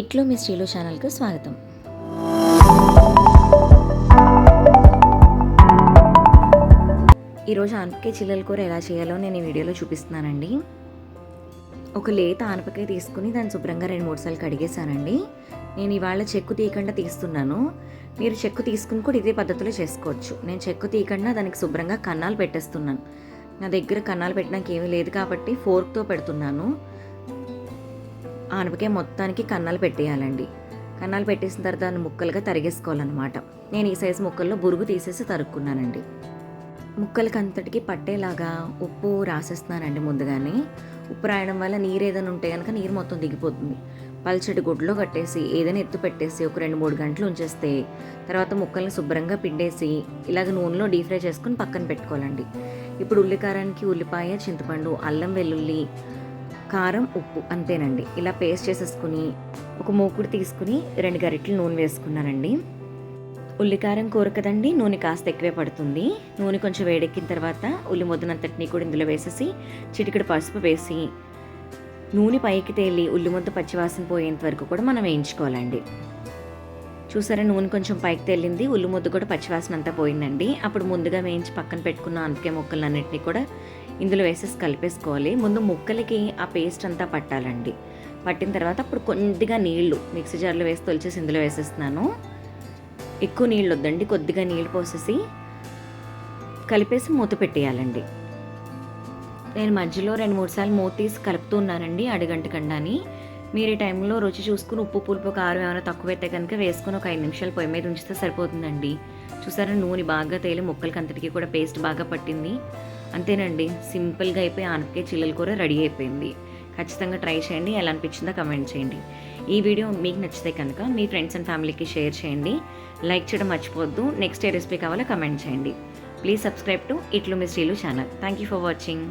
ఇట్లో మీ శ్రీలు ఛానల్కు స్వాగతం. ఈరోజు ఆనపకాయ చిల్లల కూర ఎలా చేయాలో నేను ఈ వీడియోలో చూపిస్తున్నానండి. ఒక లేత ఆనపకాయ తీసుకుని దాన్ని శుభ్రంగా రెండు మూడు సార్లు కడిగేశానండి. నేను ఇవాళ చెక్కు తీయకుండా తీస్తున్నాను. మీరు చెక్కు తీసుకుని కూడా ఇదే పద్ధతిలో చేసుకోవచ్చు. నేను చెక్కు తీయకుండా దానికి శుభ్రంగా కన్నాలు పెట్టేస్తున్నాను. నా దగ్గర కన్నాలు పెట్టడానికి ఏమీ లేదు కాబట్టి ఫోర్క్తో పెడుతున్నాను. ఆనపకాయ మొత్తానికి కన్నాలు పెట్టేయాలండి. కన్నాలు పెట్టేసిన తర్వాత దాన్ని ముక్కలుగా తరిగేసుకోవాలన్నమాట. నేను ఈ సైజు ముక్కల్లో బురుగు తీసేసి తరుక్కున్నానండి. ముక్కలకి అంతటికి పట్టేలాగా ఉప్పు రాసేస్తున్నానండి ముందుగానే. ఉప్పు రాయడం వల్ల నీరు ఏదైనా ఉంటే కనుక నీరు మొత్తం దిగిపోతుంది. పల్చటి గుడ్లో కట్టేసి ఏదైనా ఎత్తు పెట్టేసి ఒక రెండు మూడు గంటలు ఉంచేస్తే తర్వాత ముక్కల్ని శుభ్రంగా పిండేసి ఇలాగ నూనెలో డీప్ ఫ్రై చేసుకుని పక్కన పెట్టుకోవాలండి. ఇప్పుడు ఉల్లికారానికి ఉల్లిపాయ చింతపండు అల్లం వెల్లుల్లి కారం ఉప్పు అంతేనండి. ఇలా పేస్ట్ చేసేసుకుని ఒక మూకుడు తీసుకుని రెండు గరిటలు నూనె వేసుకున్నానండి. ఉల్లికారం కూర కదండి నూనె కాస్త ఎక్కువే పడుతుంది. నూనె కొంచెం వేడెక్కిన తర్వాత ఉల్లి ముద్దనంతటిని కూడా ఇందులో వేసేసి చిటికెడు పసుపు వేసి నూనె పైకి తేలి ఉల్లి ముద్ద పచ్చివాసన పోయేంత వరకు కూడా మనం వేయించుకోవాలండి. చూసారా నూనె కొంచెం పైకి తేలింది ఉల్లి ముద్ద కూడా పచ్చివాసన అంతా పోయిందండి. అప్పుడు ముందుగా వేయించి పక్కన పెట్టుకున్న ఆనపకాయ ముక్కలన్నింటినీ కూడా ఇందులో వేసేసి కలిపేసుకోవాలి. ముందు ముక్కలకి ఆ పేస్ట్ అంతా పట్టాలండి. పట్టిన తర్వాత అప్పుడు కొద్దిగా నీళ్ళు మిక్సీ జార్లో వేసి తొలిచేసి ఇందులో వేసేస్తున్నాను. ఎక్కువ నీళ్ళు వద్దండి కొద్దిగా నీళ్ళు పోసేసి కలిపేసి మూత పెట్టేయాలండి. నేను మధ్యలో రెండు మూడు సార్లు మూత తీసి కలుపుతూ ఉన్నానండి అడుగంట కండాని. మీరు ఈ టైంలో రుచి చూసుకుని ఉప్పు పులుపు కారం ఏమైనా తక్కువైతే కనుక వేసుకుని ఒక ఐదు నిమిషాలు పొయ్యి మీద ఉంచితే సరిపోతుందండి. చూసారా నూనె బాగా తేలి ముక్కలకి అంతటికి కూడా పేస్ట్ బాగా పట్టింది. అంతేనండి. సింపుల్గా అయిపోయి ఆనపకాయ చిల్లల కూర రెడీ అయిపోయింది. ఖచ్చితంగా ట్రై చేయండి. ఎలా అనిపించిందో కమెంట్ చేయండి. ఈ వీడియో మీకు నచ్చితే కనుక మీ ఫ్రెండ్స్ అండ్ ఫ్యామిలీకి షేర్ చేయండి. లైక్ చేయడం మర్చిపోవద్దు. నెక్స్ట్ ఏ రెసిపీ కావాలో కమెంట్ చేయండి. ప్లీజ్ సబ్స్క్రైబ్ టు ఇట్లు మీ శ్రీలు channel. Thank you for watching.